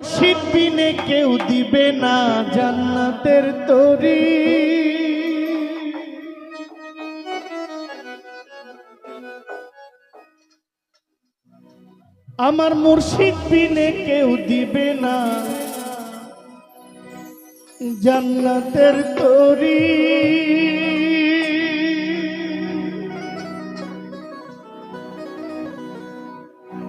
শিল্পিনে কেউ দিবে না জান্নাতের তরি। আমার মুর্শিদ বিনে কেউ দিবে না জান্নাতের তরি।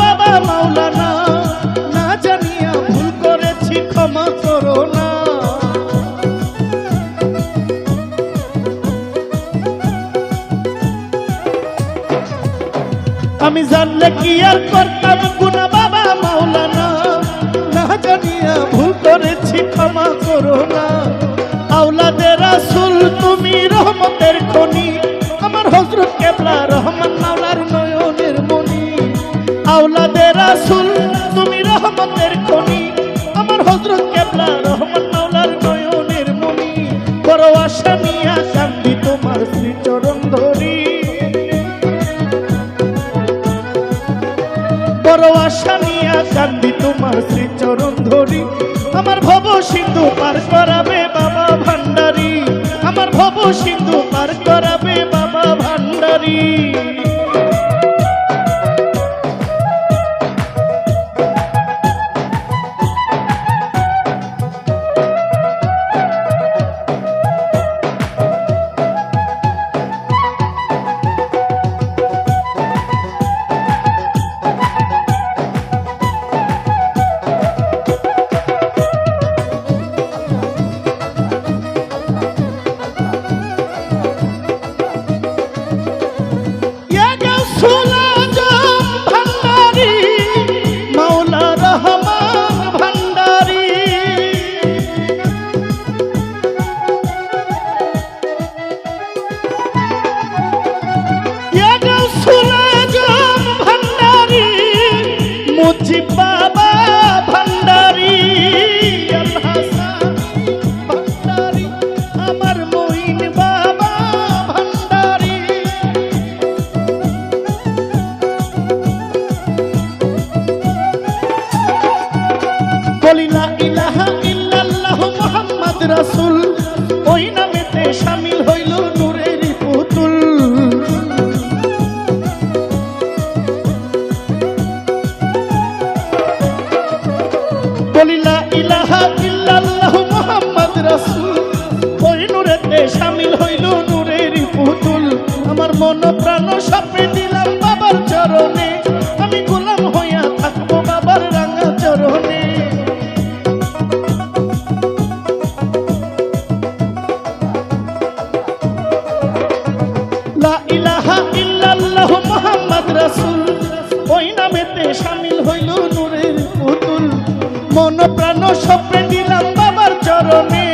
বাবা মাওলানা? না জানিয়া ভুল করেছি, ক্ষমা করো না। আমি জানলে কি আর করতাম বাবা মাওলানা? না জানিয়া ভুল করেছি, ক্ষমা করো না। আওলাদের রাসূল, তুমি রহমতের খনি। আমার হযরত কেবলা রহমান মাওলার মনি আওলাদের রাসূল, তুমি রহমতের খনি। আমার হযরত কেবলা রহমান মাওলার নয়নের মনি বড় আশা তোমার শ্রীচরণ ধরি। বড় আশা তোমার শ্রীচরণ ধরি। আমার ভব সিন্ধু পার করাবে বাবা। রাসূল, ওই নামেতে শামিল হইল নূরের পুতুল। বলি না ইলাহা রাসূল ওই নূরেতে শামিল হইল নূরের পুতুল। আমার মন প্রাণ সপে দিলাম বাবার চরণে। আমি ইলাহা ইল্লাল্লাহ মুহাম্মদ রাসূল। ওই নামেতে শামিল হইল নূরের পুতুল। মন প্রাণ সপে দিলাম বাবার চরণে।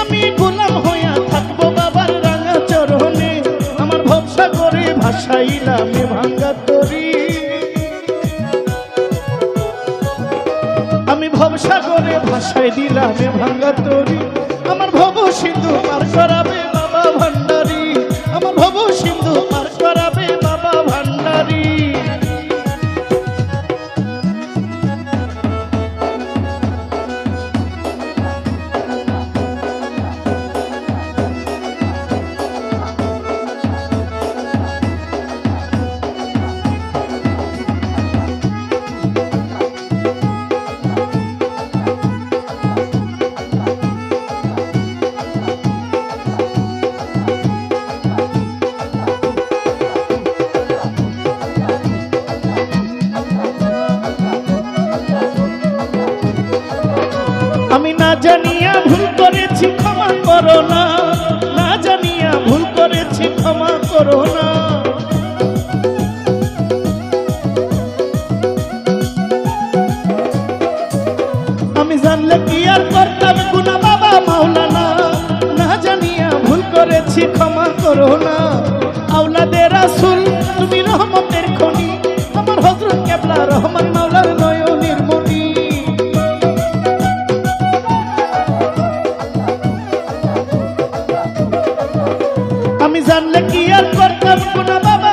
আমি গোলাম হইয়া থাকব বাবার রাঙা চরণে। আমার ভরসা করে ভাসাইলাম ভাঙ্গা তরি। আমি ভবসা করে ভাসাই দিলাম ভাঙ্গা তরি। আমার ভব সিন্ধু পার করাবে জানিয়া ভুল করেছি, ক্ষমা করো না। না জানিয়া ভুল করেছি, ক্ষমা করো না। আমি জানলে কি আর করতাম গুনা বাবা মাওলানা? না জানিয়া ভুল করেছি, ক্ষমা করো না। আওলাদের রাসূল, তুমি রহমতের জানলে কি আর করতাম? গুনা বাবা